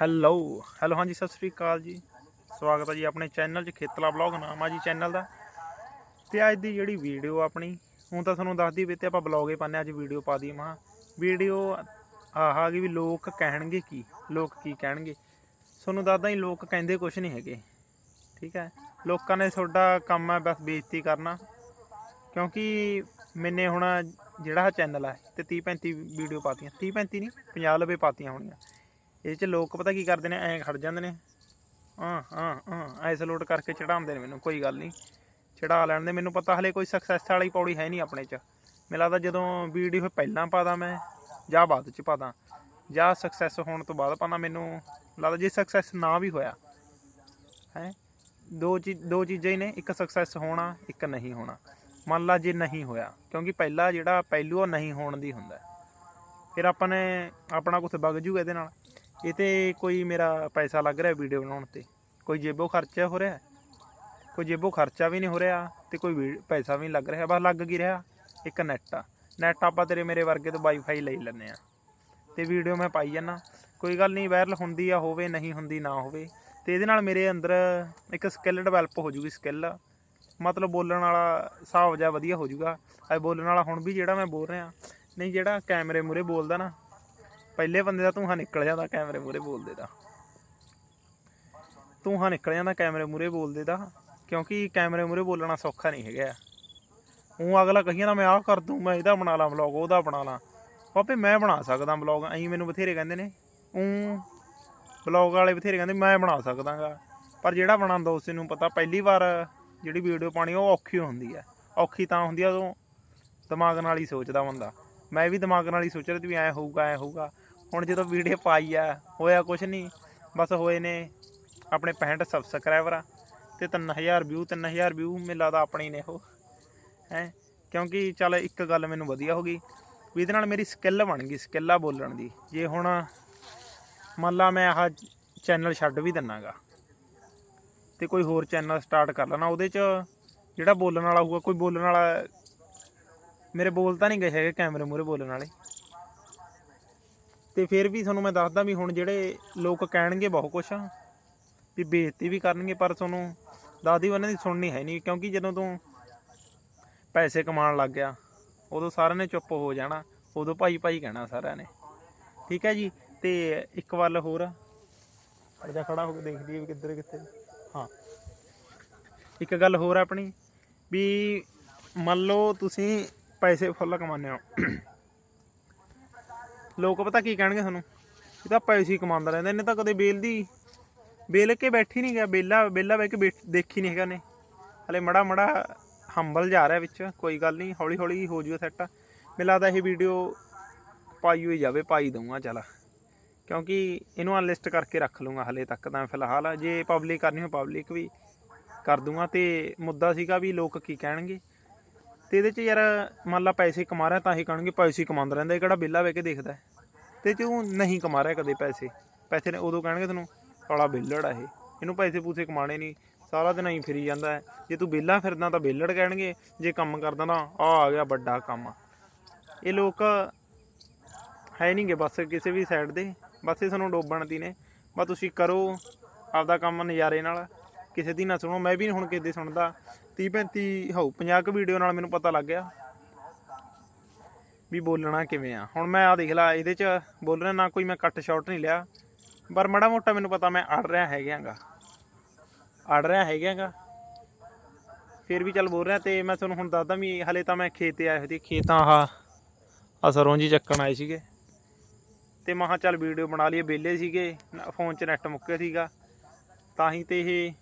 Hello hello ਹਾਂਜੀ ਸਤਿ ਸ੍ਰੀ ਅਕਾਲ ਜੀ। ਸਵਾਗਤ ਹੈ ਜੀ ਆਪਣੇ ਚੈਨਲ 'ਚ ਖੇਤਲਾ ਬਲੌਗ ਨਾਮ ਆ ਜੀ ਚੈਨਲ ਦਾ। ਤੇ ਅੱਜ ਦੀ ਜਿਹੜੀ ਵੀਡੀਓ ਆਪਣੀ ਹੁਣ ਤਾਂ ਤੁਹਾਨੂੰ ਦੱਸਦੀ ਵੀ ਤੇ ਆਪਾਂ ਬਲੌਗ ਹੀ ਪਾਉਂਦੇ ਹਾਂ, ਅੱਜ ਵੀਡੀਓ ਪਾ ਦਈਏ ਮਾ ਵੀਡੀਓ ਆਹ ਆ ਵੀ ਲੋਕ ਕਹਿਣਗੇ ਕੀ ਲੋਕ ਕੀ ਕਹਿਣਗੇ। ਤੁਹਾਨੂੰ ਦੱਸਦਾ ਹੀ ਲੋਕ ਕਹਿੰਦੇ ਕੁਝ ਨਹੀਂ ਹੈਗੇ। ਠੀਕ ਹੈ ਲੋਕਾਂ ਨੇ ਤੁਹਾਡਾ ਕੰਮ ਹੈ ਬਸ ਬੇਇੱਜ਼ਤੀ ਕਰਨਾ। ਕਿਉਂਕਿ ਮੈਨੇ ਹੁਣ ਜਿਹੜਾ ਆਹ ਚੈਨਲ ਹੈ ਤੇ 30 35 ਵੀਡੀਓ ਪਾਤੀਆਂ। 30 35 ਨਹੀਂ 50 ਲਵੇ ਪਾਤੀਆਂ ਹੋਣੀਆਂ। ਇਹ ਚ ਲੋਕ ਪਤਾ ਕੀ ਕਰਦੇ ਨੇ, ਐਂ ਖੜ ਜਾਂਦੇ ਨੇ। ਹਾਂ ਹਾਂ ਹਾਂ ਐਸ ਕਰਕੇ ਚੜਾਉਂਦੇ ਨੇ ਮੈਨੂੰ, ਕੋਈ ਗੱਲ ਨਹੀਂ। ਚੜਾ ਲੈਣ ਦੇ, ਮੈਨੂੰ ਪਤਾ ਹਲੇ ਕੋਈ ਸਕਸੈਸ ਵਾਲੀ ਪੌੜੀ ਹੈ ਨਹੀਂ ਆਪਣੇ ਚ। ਮੈਨੂੰ ਲੱਗਦਾ ਜਦੋਂ ਵੀਡੀਓ ਪਹਿਲਾਂ ਪਾਦਾ ਮੈਂ, ਜਾਂ ਬਾਅਦ ਚ ਪਾਦਾ ਜਾਂ ਸਕਸੈਸ ਹੋਣ ਤੋਂ ਬਾਅਦ ਪਾਦਾ ਮੈਨੂੰ ਲੱਗਦਾ ਜੇ ਸਕਸੈਸ ਨਾ ਵੀ ਹੋਇਆ, ਹੈ, ਦੋ ਚੀਜ਼ ਦੋ ਚੀਜ਼ਾਂ ਹੀ ਨੇ, ਇੱਕ ਸਕਸੈਸ ਹੋਣਾ, ਇੱਕ ਨਹੀਂ ਹੋਣਾ। ਮੰਨ ਲਾ ਜੇ ਨਹੀਂ ਹੋਇਆ, ਕਿਉਂਕਿ ਪਹਿਲਾ ਜਿਹੜਾ ਪਹਿਲੂ ਉਹ ਨਹੀਂ ਹੋਣ ਦੀ ਹੁੰਦਾ। ਫਿਰ ਆਪਾਂ ਨੇ ਆਪਣਾ ਕੁਝ ਵਗ ਜੂਗਾ ਇਹਦੇ ਨਾਲ। ਇਹ ਤੇ ਕੋਈ ਮੇਰਾ ਪੈਸਾ ਲੱਗ ਰਿਹਾ ਵੀਡੀਓ ਬਣਾਉਣ ਤੇ। ਕੋਈ ਜੇਬੋਂ ਖਰਚਾ ਹੋ ਰਿਹਾ? ਕੋਈ ਜੇਬੋਂ ਖਰਚਾ ਵੀ ਨਹੀਂ ਹੋ ਰਿਹਾ ਤੇ ਕੋਈ ਵੀ- ਪੈਸਾ ਵੀ ਨਹੀਂ ਲੱਗ ਰਿਹਾ। ਬਸ ਲੱਗ ਕੀ ਰਿਹਾ? ਇੱਕ ਨੈਟ ਆ। ਨੈਟ ਆਪਾਂ ਤੇਰੇ ਮੇਰੇ ਵਰਗੇ ਤੋਂ ਵਾਈਫਾਈ ਲਈ ਲੈਂਦੇ ਆ। ਤੇ ਵੀਡੀਓ ਮੈਂ ਪਾਈ ਜਾਂਦਾ। ਕੋਈ ਗੱਲ ਨਹੀਂ, ਵਾਇਰਲ ਹੁੰਦੀ ਆ ਹੋਵੇ, ਨਹੀਂ ਹੁੰਦੀ ਨਾ ਹੋਵੇ। ਤੇ ਇਹਦੇ ਨਾਲ ਮੇਰੇ ਅੰਦਰ ਇੱਕ ਸਕਿੱਲ ਡਿਵੈਲਪ ਹੋ ਜੂਗੀ ਸਕਿੱਲ ਮਤਲਬ ਬੋਲਣ ਵਾਲਾ ਹਿਸਾਬ ਜਿਹਾ ਵਧੀਆ ਹੋ ਜੂਗਾ। ਅੱਜ ਬੋਲਣ ਵਾਲਾ ਹੁਣ ਵੀ ਜਿਹੜਾ ਮੈਂ ਬੋਲ ਰਿਹਾ। ਨਹੀਂ, ਜਿਹੜਾ ਕੈਮਰੇ ਮੂਰੇ ਬੋਲਦਾ ਨਾ ਪਹਿਲੇ ਬੰਦੇ ਦਾ ਧੂੰਆਂ ਨਿਕਲ ਜਾਂਦਾ ਕੈਮਰੇ ਮੂਰੇ ਬੋਲਦੇ ਦਾ। ਧੂੰਆਂ ਨਿਕਲ ਜਾਂਦਾ ਕੈਮਰੇ ਮੂਰੇ ਬੋਲਦੇ ਦਾ, ਕਿਉਂਕਿ ਕੈਮਰੇ ਮੂਰੇ ਬੋਲਣਾ ਸੌਖਾ ਨਹੀਂ ਹੈਗਾ। ਉਹ ਅਗਲਾ ਕਹੀਆਂ ਨਾ ਮੈਂ ਆਹ ਕਰ ਦੂੰ, ਮੈਂ ਇਹਦਾ ਬਣਾ ਲਾਂ ਵਲੌਗ ਉਹਦਾ ਬਣਾ ਲਾਂ। ਪਾਪੇ, ਮੈਂ ਬਣਾ ਸਕਦਾ ਵਲੌਗ ਐਂ ਮੈਨੂੰ ਬਥੇਰੇ ਕਹਿੰਦੇ ਨੇ। ਉਹ ਵਲੌਗ ਵਾਲੇ ਬਥੇਰੇ ਕਹਿੰਦੇ, ਮੈਂ ਬਣਾ ਸਕਦਾਗਾ। ਪਰ ਜਿਹੜਾ ਬਣਾਉਂਦਾ ਉਸੇ ਨੂੰ ਪਤਾ, ਪਹਿਲੀ ਵਾਰ ਜਿਹੜੀ ਵੀਡੀਓ ਪਾਣੀ ਉਹ ਔਖੀ ਹੁੰਦੀ ਹੈ ਔਖੀ ਤਾਂ ਹੁੰਦੀ ਆ, ਉਦੋਂ ਦਿਮਾਗ ਨਾਲ ਹੀ ਸੋਚਦਾ ਬੰਦਾ। ਮੈਂ ਵੀ ਦਿਮਾਗ ਨਾਲ ਹੀ ਸੋਚ ਰਿਹਾ ਵੀ ਐ ਹੋਊਗਾ ਐ ਹੋਊਗਾ। ਹੁਣ ਜਦੋਂ ਵੀਡੀਓ ਪਾਈ ਆ, ਹੋਇਆ ਕੁਛ ਨਹੀਂ ਬਸ ਹੋਏ ਨੇ ਆਪਣੇ 65 ਸਬਸਕ੍ਰਾਈਬਰ ਆ ਤੇ 3000 ਵਿਊ 3000 ਵਿਊ ਮੈਨੂੰ ਲੱਗਦਾ ਆਪਣੇ ਨੇ ਉਹ, ਹੈ? ਕਿਉਂਕਿ ਚੱਲ ਇੱਕ ਗੱਲ ਮੈਨੂੰ ਵਧੀਆ ਹੋ ਗਈ ਵੀ ਇਹਦੇ ਨਾਲ ਮੇਰੀ ਸਕਿੱਲ ਬਣ ਗਈ ਸਕਿੱਲ ਆ ਬੋਲਣ ਦੀ। ਜੇ ਹੁਣ ਮੰਨ ਲਾ ਮੈਂ ਆਹ ਚੈਨਲ ਛੱਡ ਵੀ ਦਿੰਨਾਗਾ ਤੇ ਕੋਈ ਹੋਰ ਚੈਨਲ ਸਟਾਰਟ ਕਰ ਲੈਣਾ, ਉਹਦੇ 'ਚ ਜਿਹੜਾ ਬੋਲਣ ਵਾਲਾ ਹੋਊਗਾ, ਕੋਈ ਬੋਲਣ ਵਾਲਾ ਮੇਰੇ ਬੋਲ ਤਾਂ ਨਹੀਂ ਗਏ ਹੈਗੇ ਕੈਮਰੇ ਮੂਹਰੇ ਬੋਲਣ ਵਾਲੇ। ਤੇ ਫਿਰ ਵੀ ਤੁਹਾਨੂੰ ਮੈਂ ਦੱਸਦਾ ਵੀ ਹੁਣ ਜਿਹੜੇ ਲੋਕ ਕਹਿਣਗੇ ਬਹੁਤ ਕੁਛ ਵੀ ਬੇਇੱਜ਼ਤੀ ਵੀ ਕਰਨਗੇ, ਪਰ ਤੁਹਾਨੂੰ ਦੱਸਦੀ ਉਹਨਾਂ ਦੀ ਸੁਣਨੀ ਹੈ ਨਹੀਂ, ਕਿਉਂਕਿ ਜਦੋਂ ਤੂੰ ਪੈਸੇ ਕਮਾਉਣ ਲੱਗ ਗਿਆ, ਉਦੋਂ ਸਾਰਿਆਂ ਨੇ ਚੁੱਪ ਹੋ ਜਾਣਾ, ਉਦੋਂ ਭਾਈ ਭਾਈ ਕਹਿਣਾ ਸਾਰਿਆਂ ਨੇ। ਠੀਕ ਹੈ ਜੀ, ਤੇ ਇੱਕ ਵੱਲ ਹੋਰ ਅਰਜਾ ਖੜਾ ਹੋ ਕੇ ਦੇਖਦੀ ਹੈ ਵੀ ਕਿੱਧਰ ਕਿੱਥੇ। ਹਾਂ। ਇੱਕ ਗੱਲ ਹੋਰ ਆਪਣੀ, ਵੀ ਮੰਨ ਲਓ ਤੁਸੀਂ ਪੈਸੇ ਫੁੱਲ ਕਮਾਉਂਦੇ ਹੋ। ਲੋਕ ਪਤਾ ਕੀ ਕਹਿਣਗੇ ਤੁਹਾਨੂੰ ਇਹ ਤਾਂ ਪੈਸੇ ਹੀ ਕਮਾਉਂਦਾ ਰਹਿੰਦਾ, ਇਹਨੇ ਤਾਂ ਕਦੇ ਬੇਲ ਦੀ ਬੇਲ ਕੇ ਬੈਠੀ ਨਹੀਂ ਗਿਆ ਬੇਲਾ ਬੇਲਾ ਬਹਿ ਕੇ ਬੈਠ- ਦੇਖੀ ਨਹੀਂ ਹੈਗਾ ਨੇ ਹਲੇ ਮੜਾ ਮੜਾ ਹੰਬਲ ਜਾ ਰਿਹਾ ਵਿੱਚ, ਕੋਈ ਗੱਲ ਨਹੀਂ ਹੌਲੀ ਹੌਲੀ ਹੋ ਜੂਗਾ ਸੈੱਟ ਮੈਨੂੰ ਲੱਗਦਾ ਇਹ ਵੀਡੀਓ ਪਾਈ ਹੋਈ ਜਾਵੇ, ਪਾਈ ਦਊਂਗਾ, ਚੱਲ। ਕਿਉਂਕਿ ਇਹਨੂੰ ਅਨਲਿਸਟ ਕਰਕੇ ਰੱਖ ਲੂੰਗਾ ਹਲੇ ਤੱਕ ਤਾਂ ਫਿਲਹਾਲ। ਜੇ ਪਬਲਿਕ ਕਰਨੀ ਹੋ ਪਬਲਿਕ ਵੀ ਕਰ ਦੂੰਗਾ ਤੇ ਮੁੱਦਾ ਸੀਗਾ ਵੀ ਲੋਕ ਕੀ ਕਹਿਣਗੇ। ਤੇ ਇਹਦੇ ਚ ਯਾਰ ਮੰਨ ਲਾ ਪੈਸੇ ਕਮਾ ਰਿਹਾ ਤਾਂ ਹੀ ਕਹਿਣਗੇ ਪੈਸੇ ਕਮਾਉਂਦਾ ਰਹਿੰਦਾ, ਇਹ ਕਿਹੜਾ ਬਿੱਲਾ ਵੇ ਕੇ ਦੇਖਦਾ ਹੈ। ਤੇ ਤੂੰ ਨਹੀਂ ਕਮਾ ਰਿਹਾ ਕਦੇ ਪੈਸੇ। ਪੈਸੇ ਨੇ ਉਦੋਂ ਕਹਿਣਗੇ ਤੈਨੂੰ ਕਾਲਾ ਬਿੱਲੜ ਆ ਇਹ। ਇਹਨੂੰ ਪੈਸੇ ਪੂਸੇ ਕਮਾਣੇ ਨਹੀਂ। ਸਾਰਾ ਦਿਨ ਐਂ ਫਿਰੀ ਜਾਂਦਾ ਹੈ। ਜੇ ਤੂੰ ਬਿੱਲਾ ਫਿਰਦਾ ਤਾਂ ਬਿੱਲੜ ਕਹਿਣਗੇ। ਜੇ ਕੰਮ ਕਰਦਾ ਤਾਂ ਆ ਆ ਗਿਆ ਵੱਡਾ ਕੰਮ ਇਹ ਲੋਕ ਹੈ ਨਹੀਂਗੇ ਬਸ ਕਿਸੇ ਵੀ ਸਾਈਡ ਦੇ। ਬਸ ਇਹ ਸਾਨੂੰ ਡੋਬਣ ਦੀ ਨੇ। ਬਸ ਤੁਸੀਂ ਕਰੋ ਆਪਦਾ ਕੰਮ ਨਜ਼ਾਰੇ ਨਾਲ। ਕਿਸੇ ਦੀ ਨਾ ਸੁਣੋ, ਮੈਂ ਵੀ ਨਹੀਂ ਹੁਣ ਕਿਸੇ ਦੀ ਸੁਣਦਾ। 30 35 ਹੋਊ 50 ਕੁ ਵੀਡੀਓ ਨਾਲ ਮੈਨੂੰ ਪਤਾ ਲੱਗ ਗਿਆ ਵੀ ਬੋਲਣਾ ਕਿਵੇਂ ਆ। ਹੁਣ ਮੈਂ ਆ ਦੇਖ ਲਾ, ਇਹਦੇ ਚ ਬੋਲ ਰਿਹਾ ਨਾ ਕੋਈ ਮੈਂ ਕੱਟ ਸ਼ਾਟ ਨਹੀਂ ਲਿਆ, ਪਰ ਮੜਾ ਮੋਟਾ ਮੈਨੂੰ ਪਤਾ ਮੈਂ ਅੜ ਰਿਹਾ ਹੈਗਾਗਾ ਅੜ ਰਿਹਾ ਹੈਗਾਗਾ ਫਿਰ ਵੀ ਚੱਲ ਬੋਲ ਰਿਹਾ ਤੇ ਮੈਂ ਤੁਹਾਨੂੰ ਹੁਣ ਦੱਸਦਾ ਵੀ ਹਲੇ ਤਾਂ ਮੈਂ ਖੇਤੇ ਆਏ ਹੋਏ ਸੀ, ਖੇਤਾਂ ਆਹ ਆ ਸਰੋਂ ਜੀ ਚੱਕਣ ਆਏ ਸੀਗੇ। ਤੇ ਮਹਾ ਚੱਲ ਵੀਡੀਓ ਬਣਾ ਲਈਏ, ਵਿਹਲੇ ਸੀਗੇ ਫੋਨ 'ਚ ਨੈਟ ਮੁੱਕਿਆ ਸੀਗਾ। ਤਾਂ ਹੀ ਤੇ ਇਹ